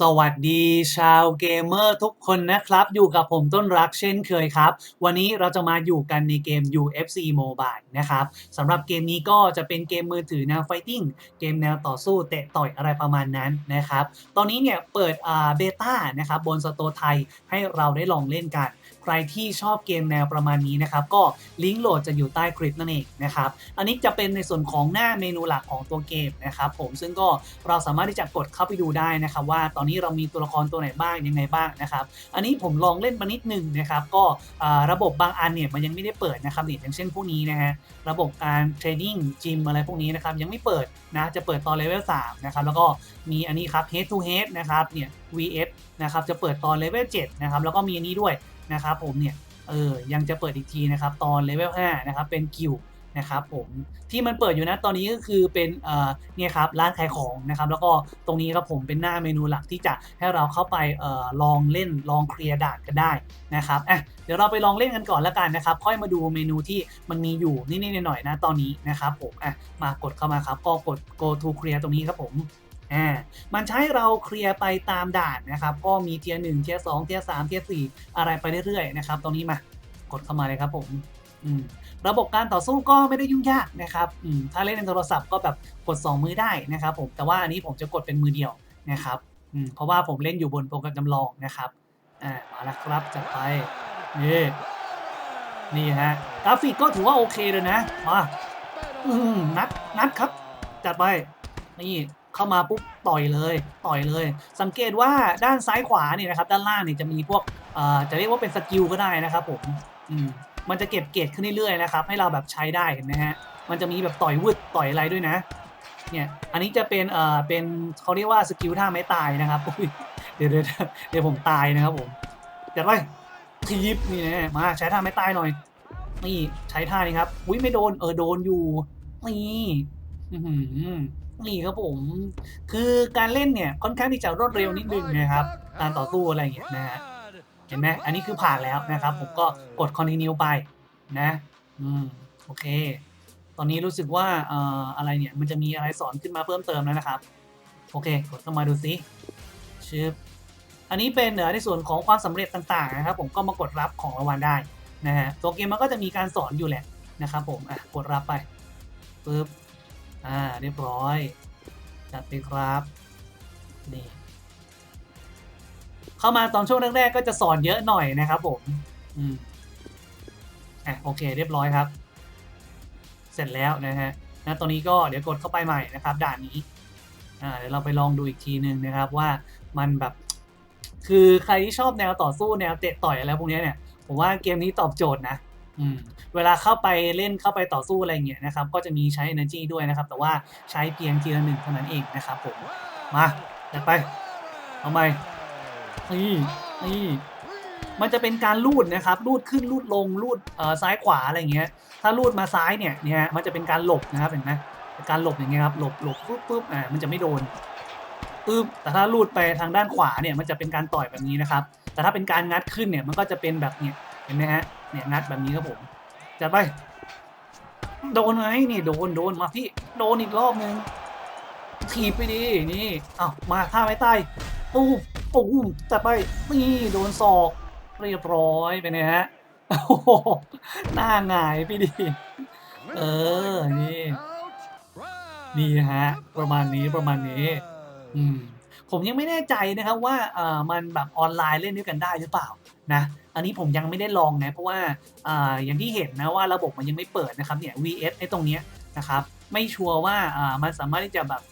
สวัสดีชาวเกมเมอร์ทุกคนนะครับ อยู่กับผมต้นรักเช่นเคยครับ วันนี้เราจะมาอยู่กันในเกม UFC Mobile นะครับสำหรับเกมนี้ก็จะเป็นเกมมือถือแนวไฟติ้งเกมแนวต่อสู้เตะต่อยอะไรประมาณนั้นนะครับ ตอนนี้เนี่ยเปิดเบต้านะครับบนสโตไทยให้เราได้ลองเล่นกัน ใครที่ชอบเกมแนวประมาณนี้นะครับ ก็ลิงก์โหลดจะอยู่ใต้คลิปนั่นเองนะครับ อันนี้จะเป็นในส่วนของหน้าเมนูหลักของตัวเกมนะครับผมซึ่งก็เราสามารถที่จะกดเข้าไปดูได้นะครับ ว่าตอนนี้เรามีตัวละครตัวไหนบ้างยังไงบ้างนะครับ อันนี้ผมลองเล่นมานิดนึงนะครับ ก็ระบบบางอันเนี่ยมันยังไม่ได้เปิดนะครับอย่างเช่นพวกนี้นะฮะระบบการเทรดดิ้งจิมอะไรพวกนี้นะครับยังไม่เปิดนะจะเปิดตอนเลเวล3นะครับแล้วก็มีอันนี้ครับ head to head นะครับเนี่ย vs นะครับจะเปิดตอนเลเวล7นะครับแล้วก็มีอันนี้ด้วย นะครับผมเนี่ยเออยังจะเปิดอีกทีนะครับตอนเลเวล5นะครับเป็นกิวนะครับผมที่มันเปิดอยู่นะตอนนี้ก็คือเป็นเอ่อเนี่ยครับร้านขายของนะครับแล้วก็ตรงนี้ครับผมเป็นหน้าเมนูหลักที่จะให้เราเข้าไปเอ่อลองเล่นลองเคลียร์ด่านกันได้นะครับอะเดี๋ยวเราไปลองเล่นกันก่อนแล้วกันนะครับ ค่อยมาดูเมนูที่มันมีอยู่นิดๆหน่อยๆนะตอนนี้นะครับผมอะมากดเข้ามาครับก็กด go to clear ตรงนี้ครับผม อ่ามันใช้เราเคลียร์ไปตามด่านนะครับ ก็มีเทียร์หนึ่งเทียร์สองเทียร์สามเทียร์สี่อะไรไปเรื่อยๆนะครับตรงนี้มากดเข้ามาเลยครับผมอืมระบบการต่อสู้ก็ไม่ได้ยุ่งยากนะครับอืมถ้าเล่นในโทรศัพท์ก็แบบกด 2 มือได้นะครับ ผมแต่ว่าอันนี้ผมจะกดเป็นมือเดียวนะครับอืมเพราะว่าผมเล่นอยู่บนโปรแกรมจำลองนะครับอ่ามาแล้วครับจัดไปนี่นี่ฮะกราฟิกก็ถือว่าโอเคเลยนะมาอืมนัดนัดครับ จัดไปนี่ เข้ามาปุ๊บต่อยเลย ต่อยเลย สังเกตว่าด้านซ้ายขวาเนี่ยนะครับ ด้านล่างเนี่ยจะมีพวกอ่อจะเรียกว่าเป็นสกิลก็ได้นะครับผมมันจะเก็บเกรดขึ้นเรื่อยๆนะครับ ให้เราแบบใช้ได้เห็นไหมฮะ มันจะมีแบบต่อยวืดต่อยอะไรด้วยนะ เนี่ย อันนี้จะเป็นเอ่อเป็นเขาเรียกว่าสกิลท่าไม้ตายนะครับเดี๋ยวเดี๋ยวเดี๋ยวผมตายนะครับผมจัดไปทีบนี่นะมาใช้ท่าไม้ตายหน่อย นี่ใช้ท่านี้ครับ อุ้ยไม่โดนเออโดนอยู่นี่อือหือ นี่ครับผม คือการเล่นเนี่ยค่อนข้างที่จะรวดเร็วนิดนึงนะครับการต่อสู้อะไรอย่างเงี้ยนะฮะเห็นไหมอันนี้คือผ่านแล้วนะครับ ผมก็กด continue ไปนะ อืม โอเค ตอนนี้รู้สึกว่าเอ่ออะไรเนี่ย มันจะมีอะไรสอนขึ้นมาเพิ่มเติมแล้วนะครับ โอเค กดเข้ามาดูซิชึบอันนี้เป็นเอ่อในส่วนของความสำเร็จต่างๆนะครับ ผมก็มากดรับของรางวัลได้นะฮะตัวเกมมันก็จะมีการสอนอยู่แหละนะครับ ผมอะกดรับไปปึ๊บ อ่าเรียบร้อย จัดไปครับนี่เข้ามาตอนช่วงแรกๆก็จะสอนเยอะหน่อยนะครับผมอืมอะโอเค เรียบร้อยครับ เสร็จแล้วนะฮะนะตอนนี้ก็เดี๋ยวกดเข้าไปใหม่นะครับ ด่านนี้อ่าเดี๋ยวเราไปลองดูอีกทีหนึ่งนะครับว่ามันแบบ คือใครที่ชอบแนวต่อสู้แนวเตะต่อยอะไรพวกนี้เนี่ยผมว่าเกมนี้ตอบโจทย์นะ เวลาเข้าไปเล่นเข้าไปต่อสู้อะไรเงี้ยนะครับ ก็จะมีใช้ energy ด้วยนะครับ แต่ว่าใช้เพียงทีละหนึ่งเท่านั้นเองนะครับผม มาจัดไป เอาใหมนี่นี่มันจะเป็นการลูดนะครับลูดขึ้นลูดลงลูดซ้ายขวาอะไรเงี้ย ถ้าลูดมาซ้ายเนี่ยเนี่ยมันจะเป็นการหลบนะครับเห็นไหมการหลบอย่างเงี้ยครับหลบหลบปุ๊บปุ๊บอ่ามันจะไม่โดนปึ๊บแต่ถ้าลูดไปทางด้านขวาเนี่ยมันจะเป็นการต่อยแบบนี้นะครับ แต่ถ้าเป็นการงัดขึ้นเนี่ยมันก็จะเป็นแบบเนี่ยเห็นไหมฮะ เนี่ยงัดแบบนี้ครับผมจัดไปโดนไหมนี่โดนโดนมาพี่โดนอีกรอบนึงถีบไปดินี่อ้าวมาท่าไม้ใต้ตู้ปูมจัดไปนี่โดนศอกเรียบร้อยไปเนี่ยฮะโอ้โหหน้าหงายพี่ดิเออนี่นี่ฮะประมาณนี้ประมาณนี้ อืมผมยังไม่แน่ใจนะครับว่าเอ่อมันแบบออนไลน์เล่นด้วยกันได้หรือเปล่า นะอันนี้ผมยังไม่ได้ลองนะเพราะว่าอ่าอย่างที่เห็นนะว่าระบบมันยังไม่เปิดนะครับเนี่ย VS ไอ้ตรงเนี้ยนะครับไม่ชัวร์ว่าอ่ามันสามารถที่จะแบบ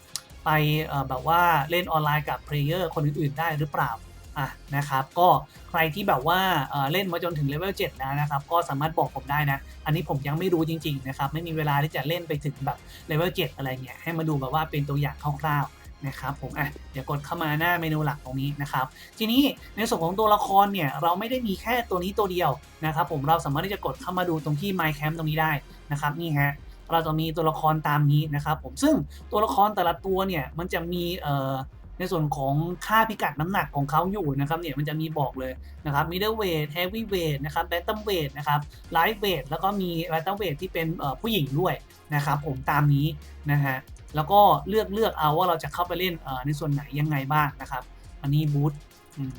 ไปอ่แบบว่าเล่นออนไลน์กับเพลเยอร์คนอื่นๆได้หรือเปล่าอะนะครับก็ใครที่แบบว่าเอ่เล่นมาจนถึงเลเวล7แล้วนะครับก็สามารถบอกผมได้นะ อันนี้ผมยังไม่รู้จริงๆนะครับไม่มีเวลาที่จะเล่นไปถึงแบบเลเวล7อะไรเงี้ยให้มาดูแบบว่าเป็นตัวอย่างคร่าวๆ นะครับผมอะเดี๋ยวกดเข้ามาหน้าเมนูหลักตรงนี้นะครับทีนี้ในส่วนของตัวละครเนี่ยเราไม่ได้มีแค่ตัวนี้ตัวเดียวนะครับผมเราสามารถที่จะกดเข้ามาดูตรงที่ My Camp ตรงนี้ได้นะครับนี่ฮะเราจะมีตัวละครตามนี้นะครับผมซึ่งตัวละครแต่ละตัวเนี่ยมันจะมีเอ่อในส่วนของค่าพิกัดน้ำหนักของเขาอยู่นะครับเนี่ยมันจะมีบอกเลยนะครับ middle weight heavy weight นะครับ bantam weight นะครับ light weight แล้วก็มี bantam weight ที่เป็นผู้หญิงด้วยนะครับผมตามนี้นะฮะ แล้วก็เลือกเลือกเอาว่าเราจะเข้าไปเล่นในส่วนไหนยังไงบ้างนะครับ อันนี้บูทอืม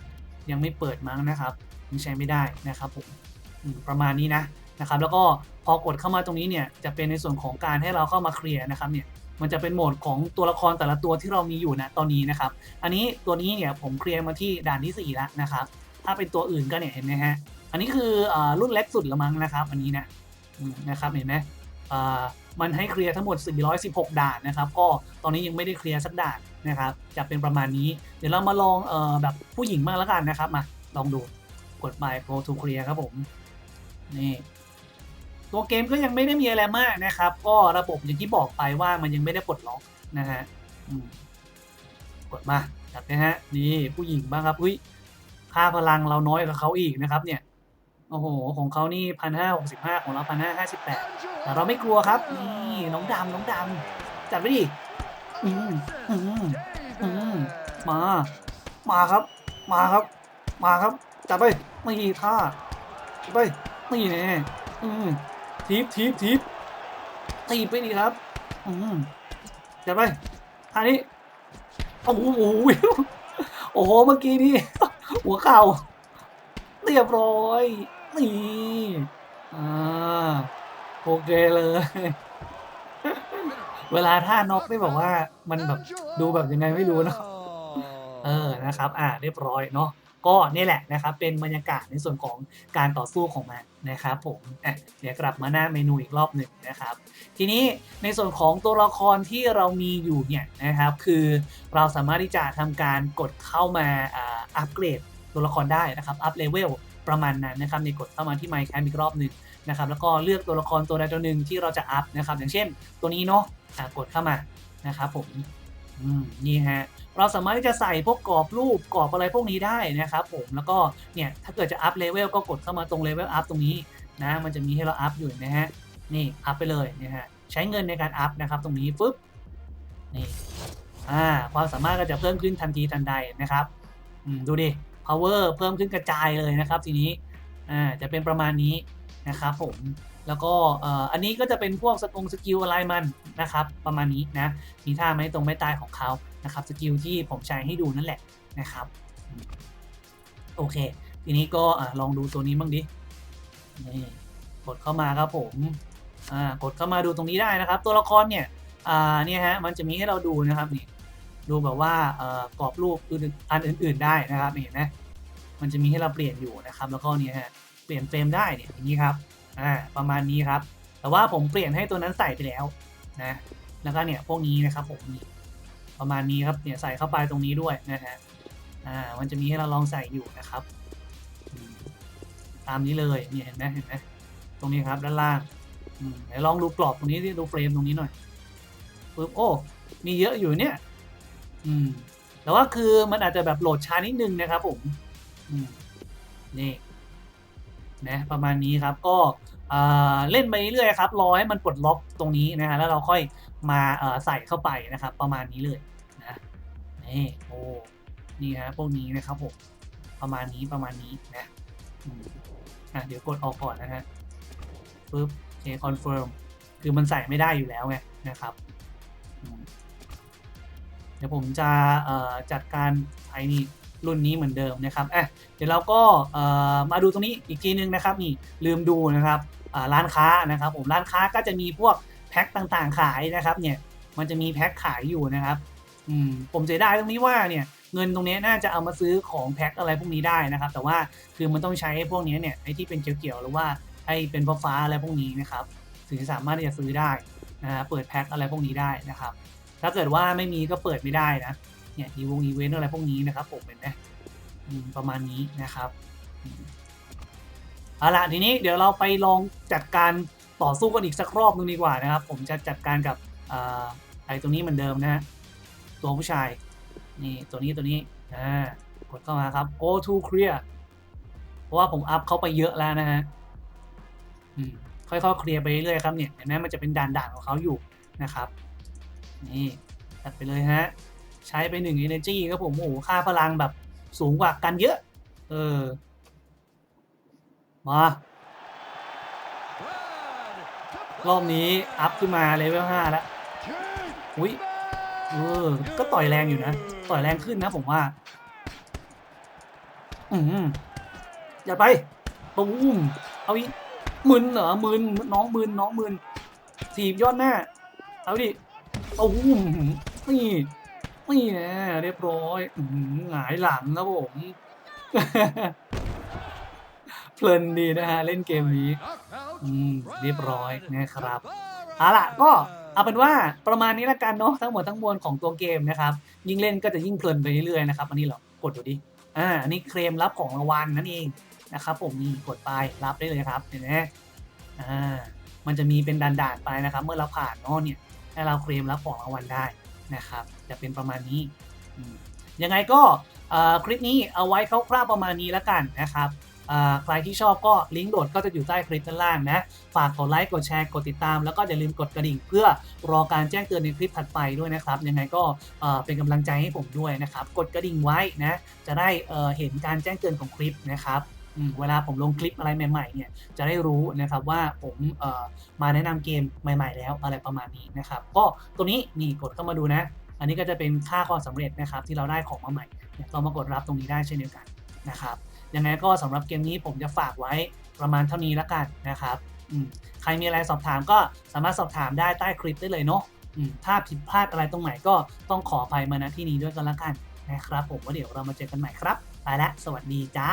ยังไม่เปิดมั้งนะครับยังใช้ไม่ได้นะครับผมประมาณนี้นะนะครับ แล้วก็พอกดเข้ามาตรงนี้เนี่ยจะเป็นในส่วนของการให้เราเข้ามาเคลียร์นะครับเนี่ยมันจะเป็นโหมดของตัวละครแต่ละตัวที่เรามีอยู่นะตอนนี้นะครับ อันนี้ตัวนี้เนี่ยผมเคลียร์มาที่ด่านที่4แล้วนะครับ ถ้าเป็นตัวอื่นก็เนี่ยเห็นไหมฮะอันนี้คืออรุ่นเล็กสุดละมั้งนะครับ อันนี้นะนะครับเห็นไหม มันให้เคลียร์ทั้งหมด 416 ด่านนะครับ ก็ตอนนี้ยังไม่ได้เคลียร์สักด่านนะครับ จะเป็นประมาณนี้ เดี๋ยวเรามาลองเอ่อแบบผู้หญิงมากแล้วกันนะครับ มาลองดู กดไป Pro to Clear ครับผม นี่ ตัวเกมก็ยังไม่ได้มีอะไรมากนะครับ ก็ระบบอย่างที่บอกไปว่ามันยังไม่ได้ปลดล็อกนะฮะกดมาจับนะฮะ นี่ผู้หญิงบ้างครับอุ้ยค่าพลังเราน้อยกว่าเขาอีกนะครับ เนี่ย โอ้โห ของเขานี่พันห้าหกสิบห้าของเราพันห้าห้าสิบแปด แต่เราไม่กลัวครับนี่น้องดำน้องดำจัดไปดิอืมอืมอืมมา มาครับ มาครับ มาครับจับไปไม่ีท่าจับไปไม่แน่อืมทีบทีบทีบตีไปดิครับ อืมจับไปท่านี้โอ้โหโอ้โหเมื่อกี้นี่หัวเข่าเรียบร้อยนี่อ่า โอเคเลย เวลาท่าน็อกนี่แบบว่ามันแบบดูแบบยังไงไม่รู้เนาะเออนะครับ อ่าเรียบร้อยเนาะก็นี่แหละนะครับ เป็นบรรยากาศในส่วนของการต่อสู้ของมันนะครับผมอะเดี๋ยวกลับมาหน้าเมนูอีกรอบหนึ่งนะครับ ทีนี้ในส่วนของตัวละครที่เรามีอยู่เนี่ยนะครับ คือเราสามารถที่จะทำการกดเข้ามาอ่าอัปเกรดตัวละครได้นะครับ อัพเลเวลประมาณนั้นนะครับในกดเข้ามาที่ My Camp อีกรอบหนึ่ง นะครับแล้วก็เลือกตัวละครตัวใดตัวหนึ่งที่เราจะอัพนะครับอย่างเช่นตัวนี้เนาะกดเข้ามานะครับผมนี่ฮะเราสามารถที่จะใส่พวกกรอบรูปกรอบอะไรพวกนี้ได้นะครับผมแล้วก็เนี่ยถ้าเกิดจะอัพเลเวลก็กดเข้ามาตรงเลเวลอัพตรงนี้นะมันจะมีให้เราอัพอยู่นะฮะนี่อัพไปเลยนะฮะใช้เงินในการอัพนะครับตรงนี้ปุ๊บนี่อ่าความสามารถก็จะเพิ่มขึ้นทันทีทันใดนะครับดูดิ power เพิ่มขึ้นกระจายเลยนะครับทีนี้อ่าจะเป็นประมาณนี้ นะครับผมแล้วก็อันนี้ก็จะเป็นพวกสกงสกิลอะไรมันนะครับประมาณนี้นะมีท่าไม้ตรงไม้ตายของเขานะครับสกิลที่ผมใช้ให้ดูนั่นแหละนะครับโอเค ทีนี้ก็ลองดูตัวนี้บ้างดินี่กดเข้ามาครับผมกดเข้ามาดูตรงนี้ได้นะครับ ตัวละครเนี่ยเนี่ยฮะมันจะมีให้เราดูนะครับนี่ดูแบบว่ากรอบรูปอื่นอันอื่น ๆ ได้นะครับเห็นไหมมันจะมีให้เราเปลี่ยนอยู่นะครับ แล้วก็เนี่ยฮะ เปลี่ยนเฟรมได้เนี่ยอย่างนี้ครับอ่าประมาณนี้ครับ แต่ว่าผมเปลี่ยนให้ตัวนั้นใส่ไปแล้วนะแล้วก็เนี่ยพวกนี้นะครับผมประมาณนี้ครับเนี่ยใส่เข้าไปตรงนี้ด้วยนะฮะอ่ามันจะมีให้เราลองใส่อยู่นะครับ ตามนี้เลยเนี่ยเห็นไหมเห็นไหมตรงนี้ครับด้านล่างอืมไหนลองดูกรอบตรงนี้ดิดูเฟรมตรงนี้หน่อยปึ๊บโอ้มีเยอะอยู่เนี่ย อืมแต่ว่าคือมันอาจจะแบบโหลดช้านิดนึงนะครับผมอืมนี่ นะประมาณนี้ครับก็เล่นไปเรื่อยๆครับรอให้มันปลดล็อกตรงนี้นะฮะแล้วเราค่อยมาใส่เข้าไปนะครับ ประมาณนี้เลยนะนี่โอ้นี่ฮะพวกนี้นะครับผมประมาณนี้ประมาณนี้นะอะเดี๋ยวกดออกก่อนนะฮะปึ๊บโอเคคอนเฟิร์มคือมันใส่ไม่ได้อยู่แล้วไงนะครับเดี๋ยวผมจะจัดการไอ้นี่ รุ่นนี้เหมือนเดิมนะครับอะเดี๋ยวเราก็มาดูตรงนี้อีกทีนึงนะครับนี่ลืมดูนะครับร้านค้านะครับ ผมร้านค้าก็จะมีพวกแพ็คต่างๆขายนะครับเนี่ยมันจะมีแพ็คขายอยู่นะครับอืมผมเสียดายตรงนี้ว่าเนี่ยเงินตรงนี้น่าจะเอามาซื้อของแพ็คอะไรพวกนี้ได้นะครับ แต่ว่าคือมันต้องใช้พวกนี้เนี่ยไอ้ที่เป็นเกี่ยวๆหรือว่าไอ้เป็นฟ้าอะไรพวกนี้นะครับถึงจะสามารถที่จะซื้อได้นะฮะเปิดแพ็คอะไรพวกนี้ได้นะครับ ถ้าเกิดว่าไม่มีก็เปิดไม่ได้นะ เนี่ยอีวงอีเวนต์อะไรพวกนี้นะครับผมเห็นไหมประมาณนี้นะครับเอาละทีนี้เดี๋ยวเราไปลองจัดการต่อสู้กันอีกสักรอบนึงดีกว่านะครับ ผมจะจัดการกับอไอ้ตัวนี้เหมือนเดิมนะฮะตัวผู้ชายนี่ตัวนี้ตัวนี้อ่ากดเข้ามาครับ go to clear เพราะว่าผมอัพเขาไปเยอะแล้วนะฮะค่อยๆเคลียร์ไปเรื่อยๆครับเนี่ยเห็นไหมมันจะเป็นด่านๆของเขาอยู่นะครับ นี่จัดไปเลยฮะ ใช้ไปหนึ่ง energy ครับผมโอ้โหค่าพลังแบบสูงกว่ากันเยอะ เออ มา รอบนี้ อัพขึ้นมาเลเวลห้าแล้วอุ้ยเออ ก็ต่อยแรงอยู่นะ ต่อยแรงขึ้นนะผมว่า อืมอย่าไปตูมเอาอีกมึนเหรอมึนน้องมึนน้องมึนถีบยอดหน้า เอาดิตูมนี่ นี่แน่เรียบร้อยหงายหลังนะผม เพลินดีนะฮะ เล่นเกมนี้เรียบร้อยนะครับเอาล่ะก็เอาเป็นว่าประมาณนี้ละกันเนาะทั้งหมดทั้งมวลของตัวเกมนะครับ ยิ่งเล่นก็จะยิ่งเพลินไปเรื่อยๆนะครับอันนี้เรากดดูดิอ่าอันนี้เคลมรับของรางวัลนั่นเองนะครับผมนี่กดไปรับได้เลยครับเห็นไหมอ่ามันจะมีเป็นด่านๆไปนะครับ เมื่อเราผ่านเนาะเนี่ยให้เราเคลมรับของรางวัลได้ นะครับ จะเป็นประมาณนี้ยังไงก็คลิปนี้เอาไว้คร่าวๆประมาณนี้แล้วกันนะครับใครที่ชอบก็ลิงก์โดดก็จะอยู่ใต้คลิปด้านล่างนะ ฝากกดไลค์กดแชร์กดติดตาม แล้วก็อย่าลืมกดกระดิ่ง เพื่อรอการแจ้งเตือนในคลิปถัดไปด้วยนะครับ ยังไงก็เป็นกำลังใจให้ผมด้วยนะครับ กดกระดิ่งไว้นะ จะได้เห็นการแจ้งเตือนของคลิปนะครับ เวลาผมลงคลิปอะไรใหม่ๆเนี่ยจะได้รู้นะครับว่าผมมาแนะนำเกมใหม่ ๆ แล้วอะไรประมาณนี้นะครับก็ตัวนี้นี่กดเข้ามาดูนะ อันนี้ก็จะเป็นค่าความสำเร็จนะครับที่เราได้ของมาใหม่เนี่ยเรามากดรับตรงนี้ได้เช่นเดียวกันนะครับยังไงก็สำหรับเกมนี้ผมจะฝากไว้ประมาณเท่านี้แล้วกันนะครับใครมีอะไรสอบถามก็สามารถสอบถามได้ใต้คลิปได้เลยเนาะถ้าผิดพลาดอะไรตรงไหนก็ต้องขออภัยมาณที่นี้ด้วยกันละกันนะครับผมว่าเดี๋ยวเรามาเจอกันใหม่ครับ ไปละ สวัสดีจ้า